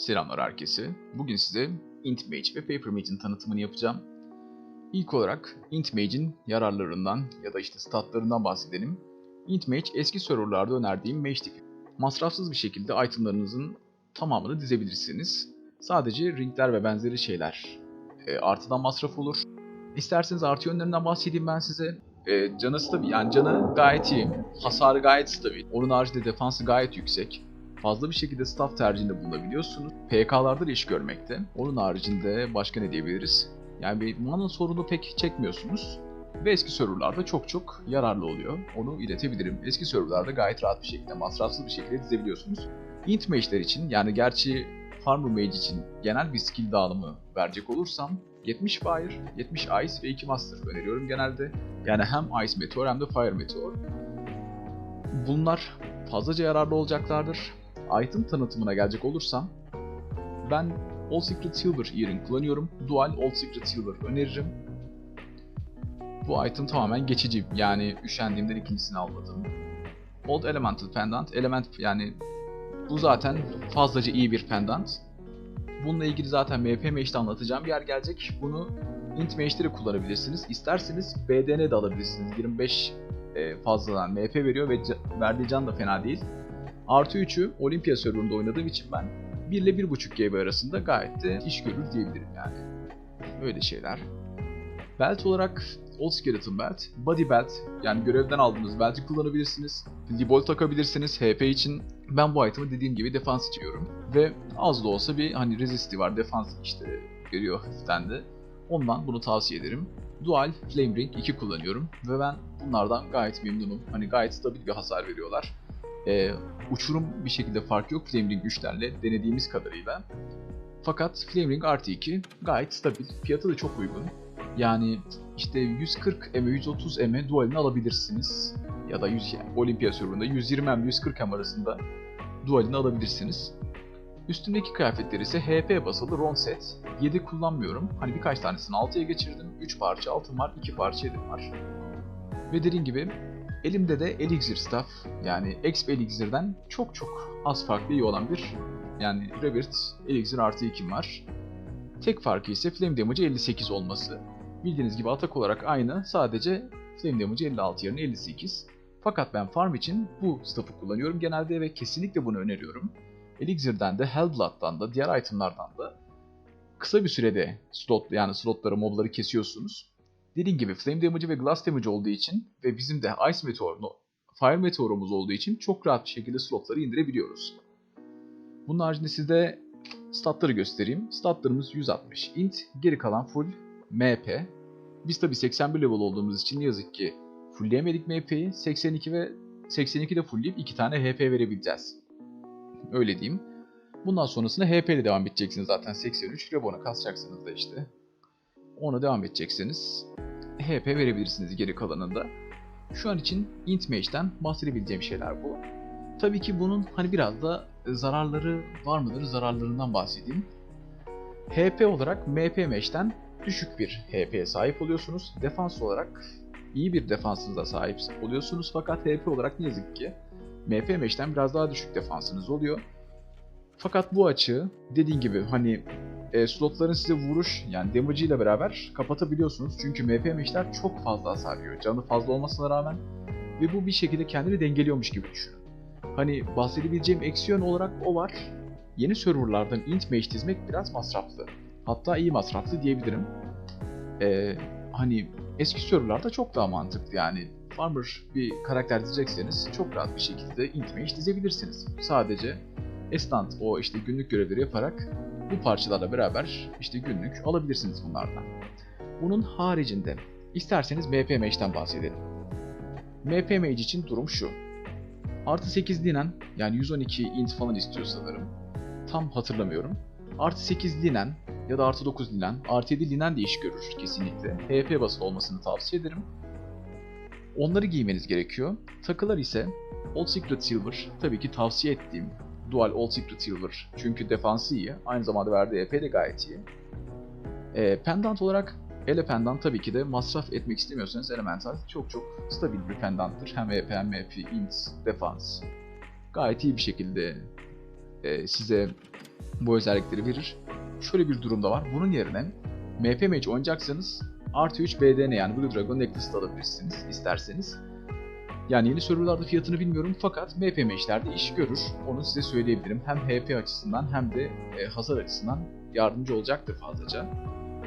Selamlar herkese. Bugün size Int Mage ve Paper Mage'in tanıtımını yapacağım. İlk olarak Int Mage'in yararlarından ya da işte statlarından bahsedelim. Int Mage eski serverlarda önerdiğim mage tipi. Masrafsız bir şekilde itemlarınızın tamamını dizebilirsiniz. Sadece ringler ve benzeri şeyler e, artıdan masraf olur. İsterseniz artı yönlerinden bahsedeyim ben size. E, canı stabil, yani canı gayet iyi. Hasarı gayet stabil. Onun haricinde defansı gayet yüksek fazla bir şekilde staff tercihinde bulunabiliyorsunuz. PK'larda da iş görmekte. Onun haricinde başka ne diyebiliriz? Yani bir mana sorunu pek çekmiyorsunuz. Ve eski serverlarda çok çok yararlı oluyor. Onu iletebilirim. Eski serverlarda gayet rahat bir şekilde, masrafsız bir şekilde dizebiliyorsunuz. Int mage'ler için yani gerçi Farmer Mage için genel bir skill dağılımı verecek olursam 70 Fire, 70 Ice ve 2 Master öneriyorum genelde. Yani hem Ice Meteor hem de Fire Meteor. Bunlar fazlaca yararlı olacaklardır item tanıtımına gelecek olursam ben Old Secret Silver Earring kullanıyorum. Dual Old Secret Silver öneririm. Bu item tamamen geçici. Yani üşendiğimden ikincisini almadım. Old Elemental Pendant. Element yani bu zaten fazlaca iyi bir pendant. Bununla ilgili zaten MP Mage'de anlatacağım bir yer gelecek. Bunu Int Mage'de kullanabilirsiniz. İsterseniz BDN de alabilirsiniz. 25 e, fazladan MP veriyor ve verdiği can da fena değil. Artı 3'ü Olympia serverında oynadığım için ben 1 ile 1.5 GB arasında gayet de iş görür diyebilirim yani. Öyle şeyler. Belt olarak Old Skeleton Belt, Body Belt yani görevden aldığınız belti kullanabilirsiniz. Libol takabilirsiniz HP için. Ben bu item'ı dediğim gibi defans içiyorum. Ve az da olsa bir hani resisti var defans işte görüyor hafiften de. Ondan bunu tavsiye ederim. Dual Flame Ring 2 kullanıyorum ve ben bunlardan gayet memnunum. Hani gayet stabil bir hasar veriyorlar e, uçurum bir şekilde fark yok Flamering güçlerle denediğimiz kadarıyla. Fakat Flamering artı 2 gayet stabil. Fiyatı da çok uygun. Yani işte 140 M, 130 M dualini alabilirsiniz. Ya da 100 yani Olimpiya serverında 120 M, 140 M arasında dualini alabilirsiniz. Üstündeki kıyafetler ise HP basılı Ron set. 7 kullanmıyorum. Hani birkaç tanesini 6'ya geçirdim. 3 parça altın var, 2 parça elim var. Ve dediğim gibi Elimde de Elixir Staff yani Exp Elixir'den çok çok az farklı iyi olan bir yani Rebirth Elixir artı 2 var. Tek farkı ise Flame Damage 58 olması. Bildiğiniz gibi atak olarak aynı sadece Flame Damage 56 yerine 58. Fakat ben farm için bu staff'ı kullanıyorum genelde ve kesinlikle bunu öneriyorum. Elixir'den de Hellblood'dan da diğer itemlardan da kısa bir sürede slot yani slotları mobları kesiyorsunuz dediğim gibi Flame Damage ve Glass Damage olduğu için ve bizim de Ice Meteor, Fire Meteor'umuz olduğu için çok rahat bir şekilde slotları indirebiliyoruz. Bunun haricinde size statları göstereyim. Statlarımız 160 int, geri kalan full MP. Biz tabi 81 level olduğumuz için ne yazık ki fullleyemedik MP'yi. 82 ve 82 de fullleyip 2 tane HP verebileceğiz. Öyle diyeyim. Bundan sonrasında HP ile devam edeceksiniz zaten 83. Rebon'a kasacaksınız da işte. Ona devam edecekseniz HP verebilirsiniz geri kalanında. Şu an için int mage'den bahsedebileceğim şeyler bu. Tabii ki bunun hani biraz da zararları var mıdır zararlarından bahsedeyim. HP olarak MP mage'den düşük bir HP'ye sahip oluyorsunuz. Defans olarak iyi bir defansınıza sahip oluyorsunuz fakat HP olarak ne yazık ki MP mage'den biraz daha düşük defansınız oluyor. Fakat bu açığı dediğim gibi hani e, slotların size vuruş yani damage ile beraber kapatabiliyorsunuz. Çünkü MP meşler çok fazla hasar yiyor. Canı fazla olmasına rağmen ve bu bir şekilde kendini dengeliyormuş gibi düşünün. Hani bahsedebileceğim eksi yön olarak o var. Yeni serverlardan int mage dizmek biraz masraflı. Hatta iyi masraflı diyebilirim. Ee, hani eski serverlarda çok daha mantıklı yani. Farmer bir karakter diyecekseniz çok rahat bir şekilde int mage dizebilirsiniz. Sadece estant o işte günlük görevleri yaparak bu parçalarla beraber işte günlük alabilirsiniz bunlardan. Bunun haricinde isterseniz MP Mage'den bahsedelim. MP Mage için durum şu. Artı 8 linen yani 112 int falan istiyor sanırım. Tam hatırlamıyorum. Artı 8 linen ya da artı 9 linen, artı 7 linen de iş görür kesinlikle. HP basılı olmasını tavsiye ederim. Onları giymeniz gerekiyor. Takılar ise Old Secret Silver tabii ki tavsiye ettiğim Dual Old Secret Silver. Çünkü defansı iyi. Aynı zamanda verdiği EP de gayet iyi. E, pendant olarak Ele Pendant tabii ki de masraf etmek istemiyorsanız Elemental çok çok stabil bir pendanttır. Hem EP hem EP, int, defans. Gayet iyi bir şekilde e, size bu özellikleri verir. Şöyle bir durumda var. Bunun yerine MP Mage oynayacaksanız artı 3 BDN yani Blue Dragon Necklace alabilirsiniz isterseniz. Yani yeni serverlarda fiyatını bilmiyorum fakat MP Mage'lerde iş görür. Onu size söyleyebilirim. Hem HP açısından hem de e, hasar açısından yardımcı olacaktır fazlaca.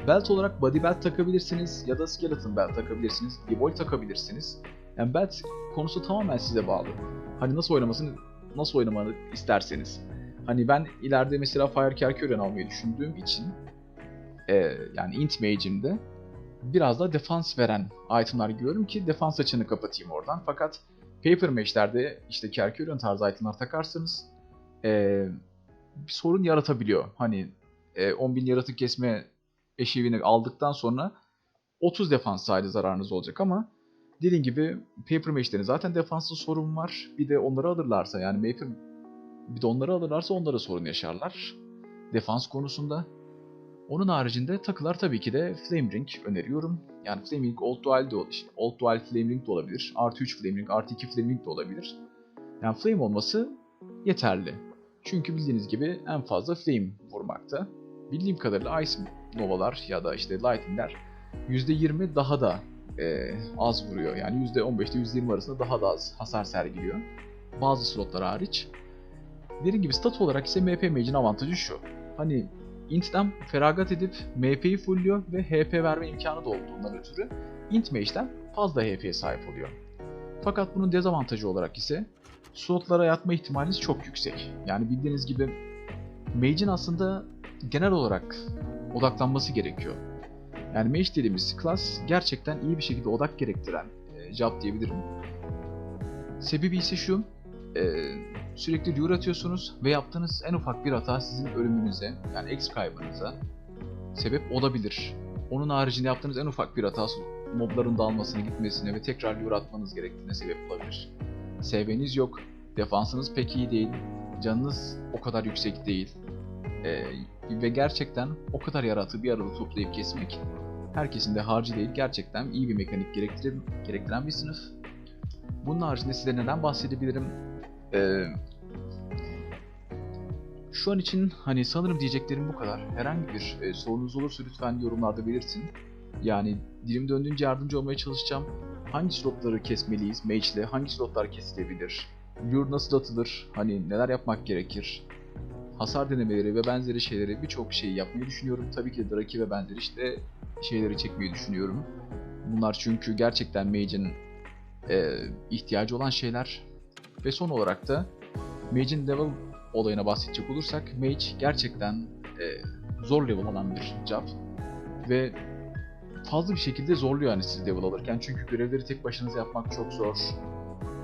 Belt olarak body belt takabilirsiniz ya da skeleton belt takabilirsiniz. Devoid takabilirsiniz. Yani belt konusu tamamen size bağlı. Hani nasıl oynamasını, nasıl oynamanı isterseniz. Hani ben ileride mesela Fire Kerkurian almayı düşündüğüm için e, yani Int Mage'imde biraz da defans veren itemlar giyiyorum ki defans açığını kapatayım oradan. Fakat Paper Mage'lerde işte Kerkurian tarzı itemlar takarsanız e, bir sorun yaratabiliyor. Hani e, 10.000 yaratık kesme eşiğini aldıktan sonra 30 defans sayede zararınız olacak ama dediğim gibi Paper Mage'lerin zaten defanslı sorun var. Bir de onları alırlarsa yani Paper bir de onları alırlarsa onlara sorun yaşarlar. Defans konusunda. Onun haricinde takılar tabii ki de Flame Ring öneriyorum. Yani Flame Ring Old Dual de olur. Old Dual Flame Ring de olabilir. Artı 3 Flame Ring, artı 2 Flame Ring de olabilir. Yani Flame olması yeterli. Çünkü bildiğiniz gibi en fazla Flame vurmakta. Bildiğim kadarıyla Ice Nova'lar ya da işte Lightning'ler %20 daha da e, az vuruyor. Yani %15 ile %20 arasında daha da az hasar sergiliyor. Bazı slotlar hariç. Dediğim gibi stat olarak ise MP Mage'in avantajı şu. Hani Int'den feragat edip MP'yi fullüyor ve HP verme imkanı da olduğundan ötürü Int Mage'den fazla HP'ye sahip oluyor. Fakat bunun dezavantajı olarak ise slotlara yatma ihtimaliniz çok yüksek. Yani bildiğiniz gibi Mage'in aslında genel olarak odaklanması gerekiyor. Yani Mage dediğimiz klas gerçekten iyi bir şekilde odak gerektiren e, job diyebilirim. Sebebi ise şu, e, sürekli lure atıyorsunuz ve yaptığınız en ufak bir hata sizin ölümünüze yani exp kaybınıza sebep olabilir. Onun haricinde yaptığınız en ufak bir hata mobların dağılmasına gitmesine ve tekrar lure atmanız gerektiğine sebep olabilir. SV'niz yok, defansınız pek iyi değil, canınız o kadar yüksek değil ee, ve gerçekten o kadar yaratığı bir arada toplayıp kesmek herkesin de harcı değil gerçekten iyi bir mekanik gerektiren, bir sınıf. Bunun haricinde size neden bahsedebilirim? Ee, şu an için hani sanırım diyeceklerim bu kadar. Herhangi bir e, sorunuz olursa lütfen yorumlarda belirtin. Yani dilim döndüğünce yardımcı olmaya çalışacağım. Hangi slotları kesmeliyiz Mage ile? Hangi slotlar kesilebilir? Lure nasıl atılır? Hani neler yapmak gerekir? Hasar denemeleri ve benzeri şeyleri birçok şey yapmayı düşünüyorum. Tabii ki de Draki ve benzeri işte şeyleri çekmeyi düşünüyorum. Bunlar çünkü gerçekten Mage'in e, ihtiyacı olan şeyler. Ve son olarak da Mage'in level olayına bahsedecek olursak Mage gerçekten e, zor level alan bir job. Ve fazla bir şekilde zorluyor yani siz level alırken. Çünkü görevleri tek başınıza yapmak çok zor.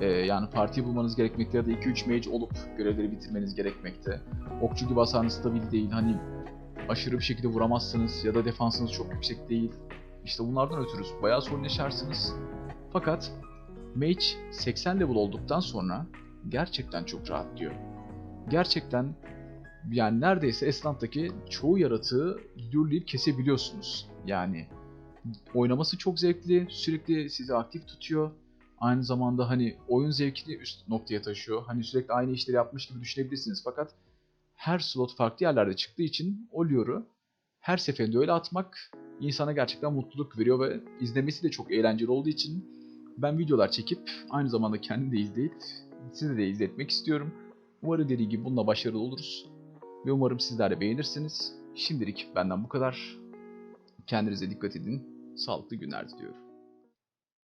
E, yani partiyi bulmanız gerekmekte ya da 2-3 mage olup görevleri bitirmeniz gerekmekte. Okçu gibi hasarınız stabil değil. Hani aşırı bir şekilde vuramazsınız ya da defansınız çok yüksek değil. İşte bunlardan ötürü bayağı sorun yaşarsınız. Fakat Mage 80 level olduktan sonra gerçekten çok rahatlıyor. Gerçekten yani neredeyse Esland'daki çoğu yaratığı lurlayıp kesebiliyorsunuz. Yani oynaması çok zevkli, sürekli sizi aktif tutuyor. Aynı zamanda hani oyun zevkini üst noktaya taşıyor. Hani sürekli aynı işleri yapmış gibi düşünebilirsiniz fakat her slot farklı yerlerde çıktığı için o lure'u her seferinde öyle atmak insana gerçekten mutluluk veriyor ve izlemesi de çok eğlenceli olduğu için ben videolar çekip aynı zamanda kendim de izleyip size de izletmek istiyorum. Umarım dediği gibi bununla başarılı oluruz. Ve umarım sizler de beğenirsiniz. Şimdilik benden bu kadar. Kendinize dikkat edin. Sağlıklı günler diliyorum.